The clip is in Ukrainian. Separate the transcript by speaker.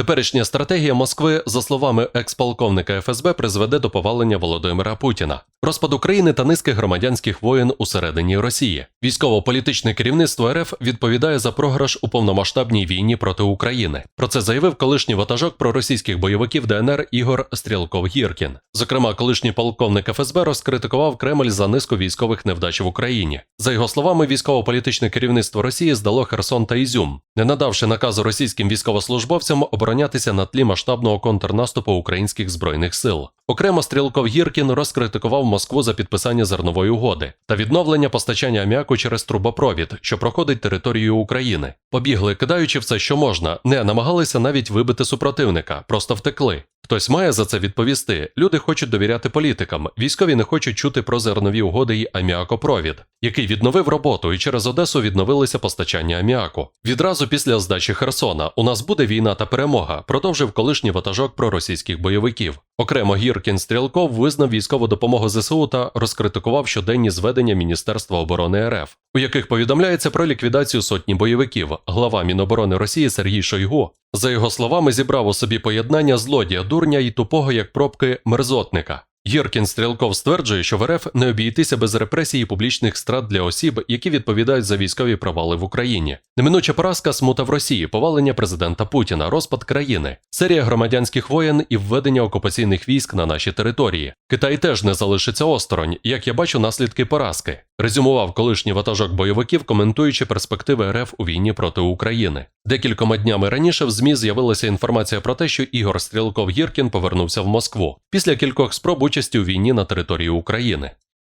Speaker 1: Теперішня стратегія Москви, за словами експолковника ФСБ, призведе до повалення Володимира Путіна, розпад України та низки громадянських воєн усередині Росії. Військово-політичне керівництво РФ відповідає за програш у повномасштабній війні проти України. Про це заявив колишній ватажок проросійських бойовиків ДНР Ігор Стрілков-Гіркін. Зокрема, колишній полковник ФСБ розкритикував Кремль за низку військових невдач в Україні. За його словами, військово-політичне керівництво Росії здало Херсон та Ізюм, не надавши наказу російським військовослужбовцям оборонятися на тлі масштабного контрнаступу українських збройних сил. Окремо стрілков Гіркін розкритикував Москву за підписання зернової угоди та відновлення постачання аміаку через трубопровід, що проходить територію України. Побігли, кидаючи все, що можна, не намагалися навіть вибити супротивника, просто втекли. Хтось має за це відповісти. Люди хочуть довіряти політикам. Військові не хочуть чути про зернові угоди і аміакопровід, який відновив роботу, і через Одесу відновилися постачання аміаку. Відразу після здачі Херсона у нас буде війна та перемога, продовжив колишній ватажок проросійських бойовиків. Окремо Гіркін Стрілков визнав військову допомогу ЗСУ та розкритикував щоденні зведення Міністерства оборони РФ, у яких повідомляється про ліквідацію сотні бойовиків. Глава Міноборони Росії Сергій Шойгу, за його словами, зібрав у собі поєднання злодія, дурня і тупого як пробки мерзотника. Гіркін Стрілков стверджує, що в РФ не обійтися без репресій і публічних страт для осіб, які відповідають за військові провали в Україні. Неминуча поразка смута в Росії, повалення президента Путіна, розпад країни, серія громадянських воєн і введення окупаційних військ на наші території. Китай теж не залишиться осторонь, як я бачу наслідки поразки. Резюмував колишній ватажок бойовиків, коментуючи перспективи РФ у війні проти України. Декількома днями раніше в ЗМІ з'явилася інформація про те, що Ігор Стрілков-Гіркін повернувся в Москву після кількох спроб участі у війні на території України.